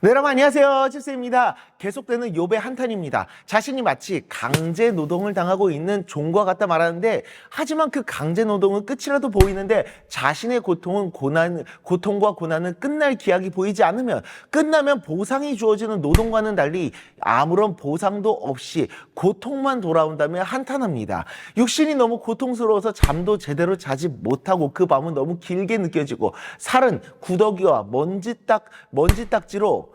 네, 여러분 안녕하세요. 칠세입니다. 계속되는 욥의 한탄입니다. 자신이 마치 강제 노동을 당하고 있는 종과 같다 말하는데 하지만 그 강제 노동은 끝이라도 보이는데 자신의 고통은 고난 고통과 고난은 끝날 기약이 보이지 않으면 끝나면 보상이 주어지는 노동과는 달리 아무런 보상도 없이 고통만 돌아온다면 한탄합니다. 육신이 너무 고통스러워서 잠도 제대로 자지 못하고 그 밤은 너무 길게 느껴지고 살은 구더기와 먼지 딱 먼지 딱지로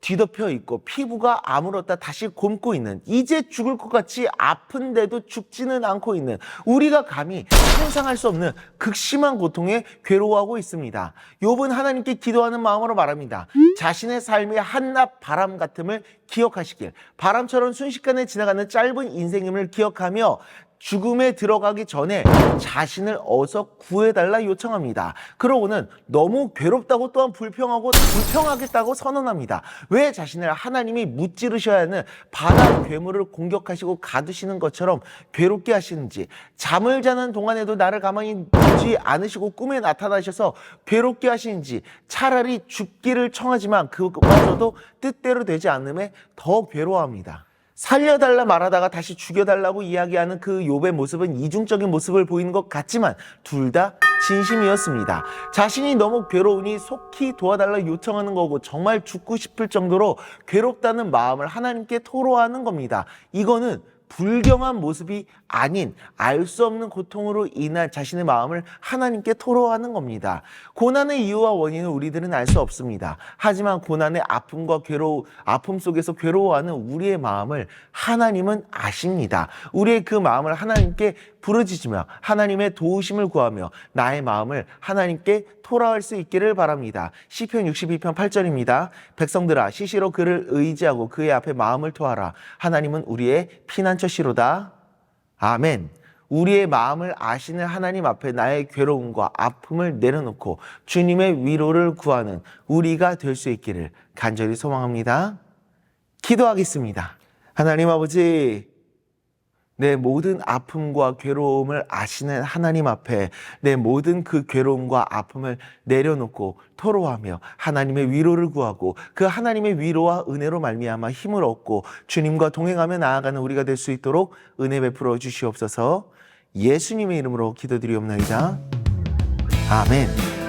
뒤덮여 있고 피부가 아물었다 다시 곪고 있는 이제 죽을 것 같이 아픈데도 죽지는 않고 있는 우리가 감히 상상할 수 없는 극심한 고통에 괴로워하고 있습니다. 욥은 하나님께 기도하는 마음으로 말합니다. 자신의 삶의 한낱 바람 같음을 기억하시길 바람처럼 순식간에 지나가는 짧은 인생임을 기억하며 죽음에 들어가기 전에 자신을 어서 구해달라 요청합니다. 그러고는 너무 괴롭다고 또한 불평하고 불평하겠다고 선언합니다. 왜 자신을 하나님이 무찌르셔야 하는 바다 괴물을 공격하시고 가두시는 것처럼 괴롭게 하시는지 잠을 자는 동안에도 나를 가만히 두지 않으시고 꿈에 나타나셔서 괴롭게 하시는지 차라리 죽기를 청하지만 그마저도 뜻대로 되지 않음에 더 괴로워합니다. 살려달라 말하다가 다시 죽여달라고 이야기하는 그 욥의 모습은 이중적인 모습을 보이는 것 같지만 둘 다 진심이었습니다. 자신이 너무 괴로우니 속히 도와달라 요청하는 거고 정말 죽고 싶을 정도로 괴롭다는 마음을 하나님께 토로하는 겁니다. 이거는 불경한 모습이 아닌 알 수 없는 고통으로 인한 자신의 마음을 하나님께 토로하는 겁니다. 고난의 이유와 원인은 우리들은 알 수 없습니다. 하지만 고난의 아픔과 괴로움, 아픔 속에서 괴로워하는 우리의 마음을 하나님은 아십니다. 우리의 그 마음을 하나님께 부르짖으며 하나님의 도우심을 구하며 나의 마음을 하나님께 토라할 수 있기를 바랍니다. 시편 62편 8절입니다. 백성들아 시시로 그를 의지하고 그의 앞에 마음을 토하라. 하나님은 우리의 피난 처시로다. 아멘. 우리의 마음을 아시는 하나님 앞에 나의 괴로움과 아픔을 내려놓고 주님의 위로를 구하는 우리가 될 수 있기를 간절히 소망합니다. 기도하겠습니다. 하나님 아버지, 내 모든 아픔과 괴로움을 아시는 하나님 앞에 내 모든 그 괴로움과 아픔을 내려놓고 토로하며 하나님의 위로를 구하고 그 하나님의 위로와 은혜로 말미암아 힘을 얻고 주님과 동행하며 나아가는 우리가 될 수 있도록 은혜 베풀어 주시옵소서. 예수님의 이름으로 기도드리옵나이다. 아멘.